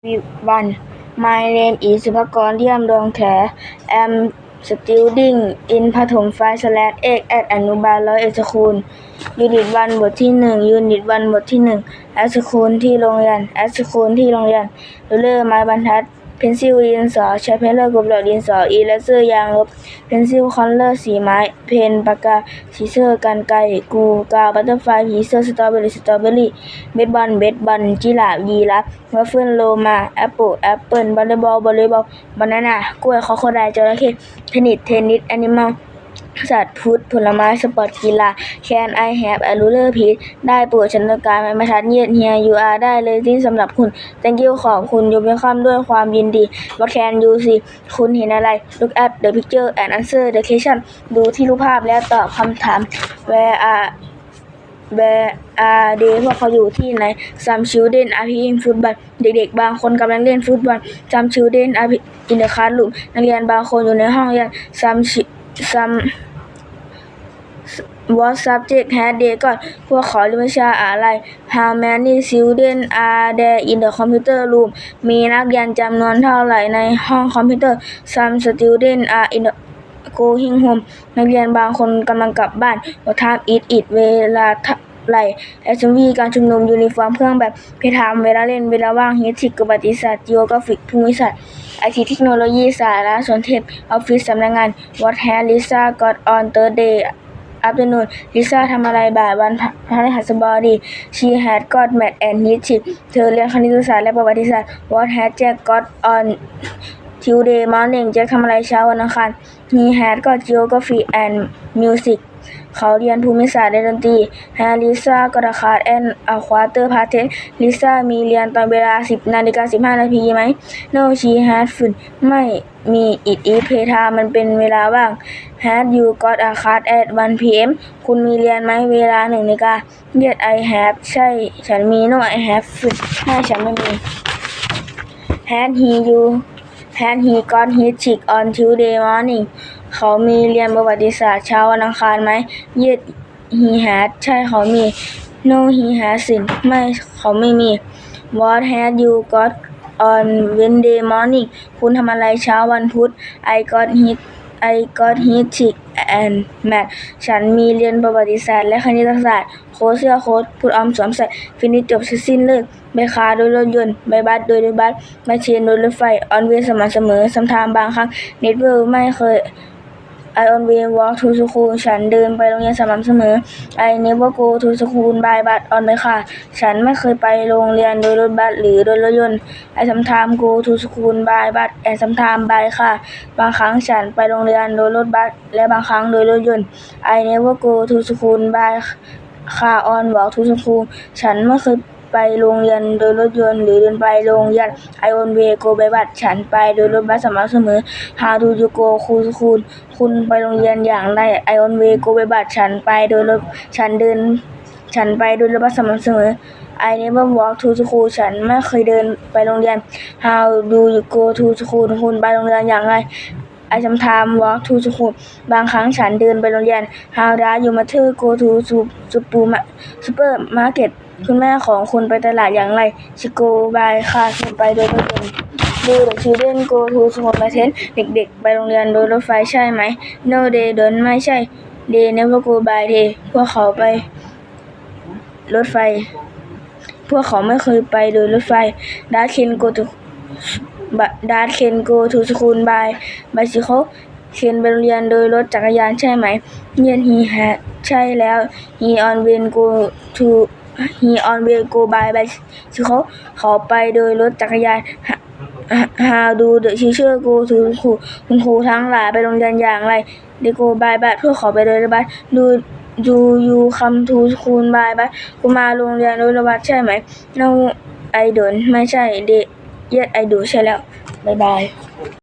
everyone my name is สุภกรเลี่ยมดวงแข am studying in ประถม5 slash เอก at อนุบาลร้อยเอ็ดสคูลยูนิตวันบทที่หนึ่งยูนิตวันบทที่หนึ่ง at school ที่โรงเรียน at school ที่โรงเรียนรูเลอร์ไม้บรรทัด เพนซิลดินสอใช้เพนเลอร์กบหลอกดินสออีเลเซอร์ยางลบเพนซิลคอนเลอร์สีไม้ เพนปากกาสีเซอร์กันไกรกูกาวบัตเตอร์ไฟผีเซอร์สตรอเบอรี่สตรอเบอรี่เบสบอลเบสบอลจิลาบยีรับวัฟเฟิลโลมาแอปเปิลแอปเปิลบอลเลย์บอลบอลเลย์บอลบานาน่ากล้วยคอโคไดจระเข้เทนนิสเทนนิสแอนิมอล สัตว์พุทธผลไม้สปอร์ตกีฬาแคนไอแฮปแอลูเลอร์พีชได้ปวดฉันต้องการมัมาทัดเยียดเฮียยูอาได้เลยที่สำหรับคุณ thank you ของคุณยูเบคามด้วยความยินดี what can you คุณเห็นอะไร look at the picture and answer the question ดูที่รูปภาพแล้วตอบคำถาม where are แบอาเดพวกเขาอยู่ที่ไหนซัมชิวเดนอาพีอิงฟุตบอลเด็กๆ บางคนกำลังเล่นฟุตบอลซัมชิวเดนอาพีอินเดคาร์ลุมนักเรียนบางคนอยู่ในห้องเรียนซัมชิซัม What subject had they got พวกเขาเรียนวิชาอะไร How many students are there in the computer room มีนักเรียนจำนวนเท่าไหร่ในห้องคอมพิวเตอร์ Some students are in the going home นักเรียนบางคนกำลังกลับบ้าน What time is it เวลาเท่าไหร่ Assembly การชุมนุมยูนิฟอร์มเครื่องแบบเพทามเวลาเล่นเวลาว่าง History ประวัติศาสตร์ Geographic ภูมิศาสตร์ไอทีเทคโนโลยีสารสนเทศออฟฟิศสำนักงาน What has Lisa got on Thursday afternoon Lisa ทำอะไรบ่ายวันพฤหัสบดี She had got math and history เธอเรียนคณิตศาสตร์และประวัติศาสตร์ What had Jack got on Tuesday morning แจ็คทำอะไรเช้าวันอังคาร He had got geography and music เขาเรียนภูมิศาสตร์และดนตรี Had Lisa got a class and a quarter past ten ลิซ่ามีเรียนตอนเวลา 10นาฬิกา15 นาทีไหม No she had fun ไม่มี it is playtime มันเป็นเวลาว่าง Had you got a class at 1 p.m. คุณมีเรียนไหมเวลา1นาฬิกา Yes I have ใช่ ฉันมี No I have fun ไม่ฉันไม่มี Had he you Had he got his check on Tuesday morning เขามีเรียนประวัติศาสตร์เช้าวันอังคารไหม Yes he had ใช่เขามี No he hasn't ไม่เขาไม่มี What had you got on Wednesday morning คุณทำอะไรเช้าวันพุธ I got his I got his check and math ฉันมีเรียนประวัติศาสตร์และคณิตศาสตร์ โค้ดเสื้อโค้ดพูดออมสวมใส่ ฟินิชจบสิ้นเลิกใบคาโดยรถยนต์ใบบัสโดยรถบัสมาเชนโดยรถไฟ ออนเวย์สม่ำเสมอ สัมทามบางครั้ง เน็ตเวิร์ไม่เคย I always walk to school ฉันเดินไปโรงเรียนสม่ำเสมอ I never go to school by bus on my car ฉันไม่เคยไปโรงเรียนโดยรถบัสหรือโดยรถยนต์ I sometimes go to school by bus and sometimes by car บางครั้งฉันไปโรงเรียนโดยรถบัสและบางครั้งโดยรถยนต์ I never go to school by car on walk to school ฉันไม่เคย ไปโรงเรียนโดยรถยนต์ หรือเดินไปโรงเรียน I always go by bus ฉันไปโดยรถบัสสม่ำเสมอ How do you go to school คุณไปโรงเรียนอย่างไร I always go by bus ฉันไปโดยรถ ฉันเดิน ฉันไปโดยรถบัสสม่ำเสมอ I never walk to school ฉันไม่เคยเดินไปโรงเรียน How do you go to school คุณไปโรงเรียนอย่างไร I sometimes walk to school บางครั้งฉันเดินไปโรงเรียน How do you mother go to supermarket คุณแม่ของคุณไปตลาดอย่างไร She go by car คุณไปโดยรถยนต์ Do the children go to school by train เด็กๆ ไปโรงเรียนโดยรถไฟใช่ไหม No they don't ไม่ใช่ They never go by train พวกเขาไป รถไฟ พวกเขาไม่เคยไปโดยรถไฟ Dad can go to Dad can go to school by bicycle เคนไปโรงเรียนโดยรถจักรยานใช่ไหม Yes he had ใช่แล้ว He on when go to he on will go by bicycle เขาไปโดยรถจักรยาน how do the teacher go to คุณครูทั้งหลายไปโรงเรียนอย่างไรเดกูบายบายเพื่อขอไปโดยรถบัสดูดูดูคำทูคูณบายบายกูมาโรงเรียนโดยรถบัสใช่ไหม no I don't ไม่ใช่ they yes I do ใช่แล้วบายบาย